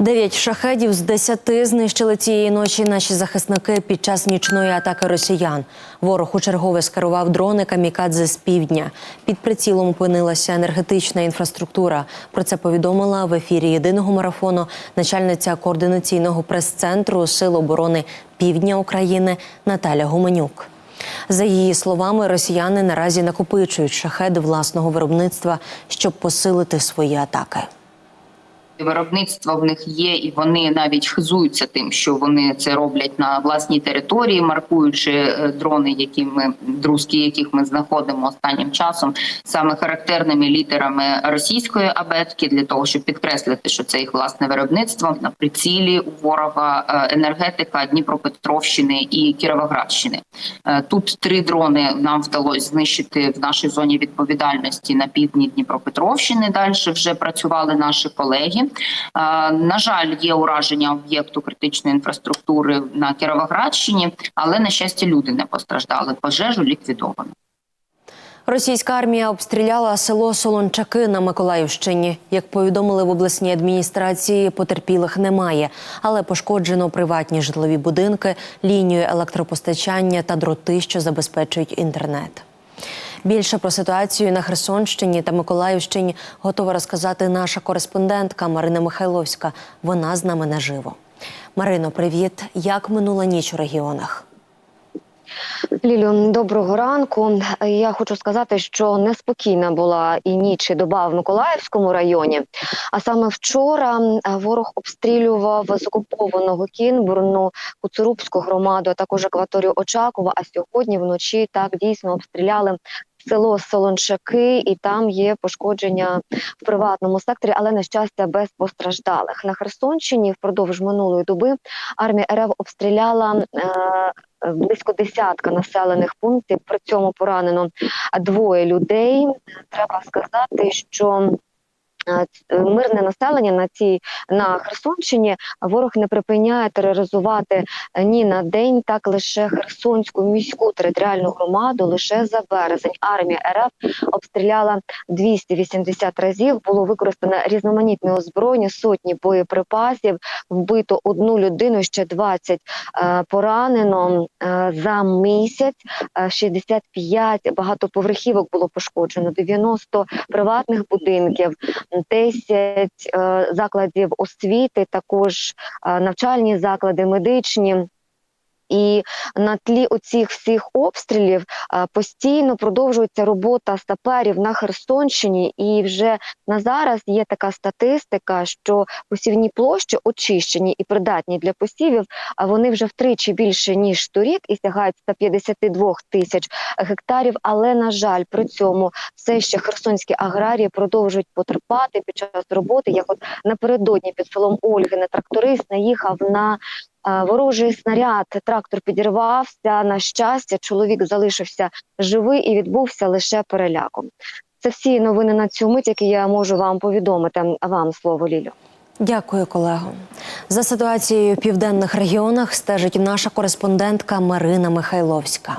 Дев'ять шахедів з десяти знищили цієї ночі наші захисники під час нічної атаки росіян. Ворог у чергове скерував дрони камікадзе з півдня. Під прицілом опинилася енергетична інфраструктура. Про це повідомила в ефірі єдиного марафону начальниця координаційного прес-центру Сил оборони Півдня України Наталя Гуменюк. За її словами, росіяни наразі накопичують шахеди власного виробництва, щоб посилити свої атаки. Виробництво в них є, і вони навіть хизуються тим, що вони це роблять на власній території, маркуючи е, дрони, які ми друзки, яких ми знаходимо останнім часом, саме характерними літерами російської абетки, для того, щоб підкреслити, що це їх власне виробництво на прицілі у ворога е, енергетика Дніпропетровщини і Кіровоградщини. Е, Тут три дрони нам вдалося знищити в нашій зоні відповідальності на півдні Дніпропетровщини. Далі вже працювали наші колеги. Е, На жаль, є ураження об'єкту критичної інфраструктури на Кіровоградщині, але на щастя, люди не постраждали. Пожежу ліквідовано. Російська армія обстріляла село Солончаки на Миколаївщині. Як повідомили в обласній адміністрації, потерпілих немає, але пошкоджено приватні житлові будинки, лінію електропостачання та дроти, що забезпечують інтернет. Більше про ситуацію на Херсонщині та Миколаївщині готова розказати наша кореспондентка Марина Михайловська. Вона з нами наживо. Марино, привіт! Як минула ніч у регіонах? Лілю, доброго ранку. Я хочу сказати, що неспокійна була і ніч і доба в Миколаївському районі. А саме вчора ворог обстрілював з окупованого Кінбурну, Куцурубську громаду, а також акваторію Очакова. А сьогодні вночі так дійсно обстріляли. Село Солончаки, і там є пошкодження в приватному секторі, але на щастя без постраждалих. На Херсонщині впродовж минулої доби армія РФ обстріляла е, близько десятка населених пунктів. При цьому поранено двоє людей. Треба сказати, що мирне населення на цій на Херсонщині ворог не припиняє тероризувати е, ні на день, так лише Херсонську міську територіальну громаду. Лише за березень армія РФ обстріляла 280 разів. Було використано різноманітне озброєння, сотні боєприпасів. Вбито одну людину, ще 20 е, поранено е, за місяць. е, 65 багатоповерхівок було пошкоджено, 90 приватних будинків, 10 е, закладів освіти, також е, навчальні заклади, медичні. І на тлі оцих всіх обстрілів постійно продовжується робота саперів на Херсонщині, і вже на зараз є така статистика, що посівні площі очищені і придатні для посівів, а вони вже втричі більше ніж торік і сягають 152 тисяч гектарів. Але на жаль, при цьому все ще херсонські аграрії продовжують потерпати під час роботи. Як от напередодні під селом Ольгине тракторист наїхав на ворожий снаряд. Трактор підірвався. На щастя, чоловік залишився живий і відбувся лише переляком. Це всі новини на цю мить, які я можу вам повідомити. Вам слово Лілю. Дякую, колего. За ситуацією в південних регіонах стежить наша кореспондентка Марина Михайловська.